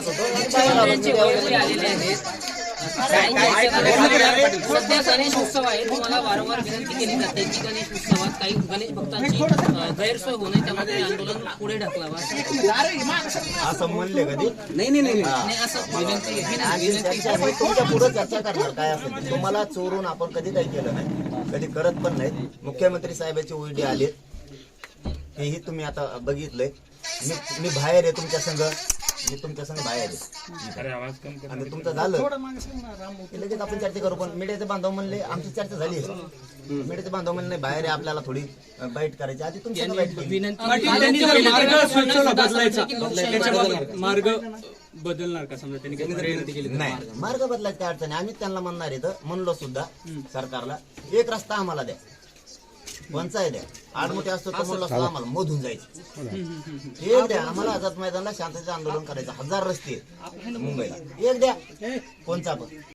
मुख्यमंत्र्यांचे वैभवी आलेले आहेत. सध्या गणेश उत्सव आहे. तुम्हाला वारंवार विनंती केली जाते. की गणेश उत्सवात काही गणेश भक्तांची गैरसोय होऊ नये त्यामुळे हे आंदोलन पुढे ढकलावा असं म्हणले कधी नाही नाही नाही आणि असं विनंती आणि चर्चा मी तुमच्यापुढे चर्चा करणार काय असेल ते. तुम्हाला चोरून आपण कधी काही केलं नाही. कधी करत पण नाहीत. मुख्यमंत्री साहेबांचे उलटे आलेत. हेही तुम्ही आता बघितलंय. मी मी बाहेर आहे तुमच्या संघ. मी तुमच्या बाहेर आहे. आणि तुमचं झालं. की लगेच आपण चर्चा करू पण मीडियाचे बांधव म्हणले आमची चर्चा झाली आहे. मीडियाचे बांधव म्हणले बाहेर आहे आपल्याला थोडी बाईट करायची. आधी तुमची बाईट केली. विनंती त्यांनी जर मार्ग सुचवला बदलायचा त्याच्याबाबत मार्ग बदलणार का समजा? त्यांनी काही विनंती केली तर? नाही. मार्ग. बदलायची काय अडचण आहे आम्ही त्यांना म्हणणार इथं. म्हणलो सुद्धा सरकारला एक रस्ता आम्हाला द्या. कोणचा आहे. द्या आडमोठे असतो तो म्हणलो असतो आम्हाला मधून जायचं. एक द्या आम्हाला आझाद मैदानला शांततेचं आंदोलन करायचं. हजार रस्ते आहेत मुंबईला. एक द्या कोणचा पण.